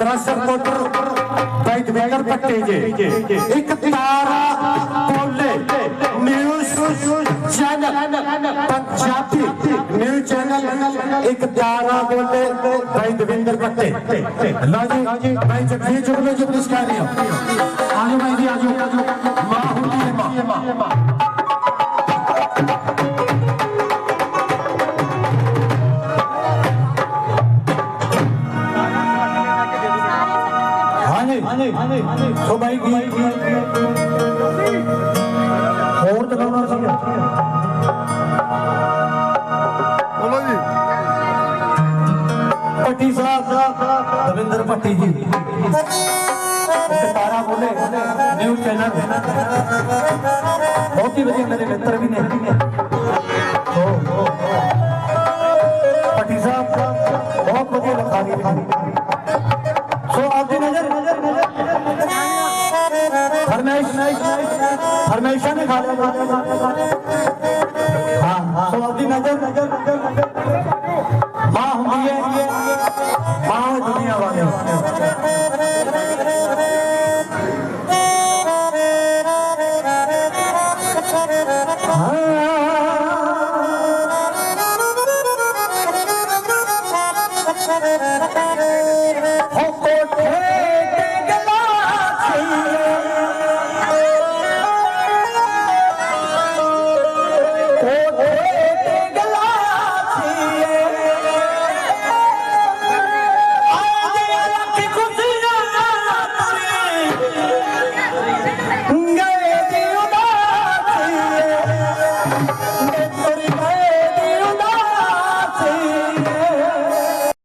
दस कोटर बैदवेगर पट्टे एक तारा बोले, news channel Punjabi news channel. एक तारा बोले, भाई देवेंद्र पट्टे लो जी, भाई जगजीत जुगले जुगलिस कह रही हूँ। आजो भाई जी आजो आजो। ਹਾਂਜੀ ਸੋ ਭਾਈ ਕੀ ਹੋਰ ਦਿਖਾਉਣਾ ਸੀਗਾ ਬੋਲੋ ਜੀ ਪੱਟੀ ਸਾਹਿਬ ਦਵਿੰਦਰ ਪੱਟੀ ਜੀ ਤਾਰਾ ਬੋਲੇ ਨਿਊਜ਼ ਚੈਨਲ ਬਹੁਤ ਹੀ ਵਧੀਆ ਮੇਰੇ ਮਿੱਤਰ ਵੀ ਨੇ ਹੋ ਹੋ ਪੱਟੀ ਸਾਹਿਬ ਬਹੁਤ ਵਧੀਆ ਲਿਖਾ ਰਹੇ ਨੇ फरमाइश फरमाइशा में खा हाँ, हाँ। सवादी नज़र नज़र। नज़र माँ हुई है।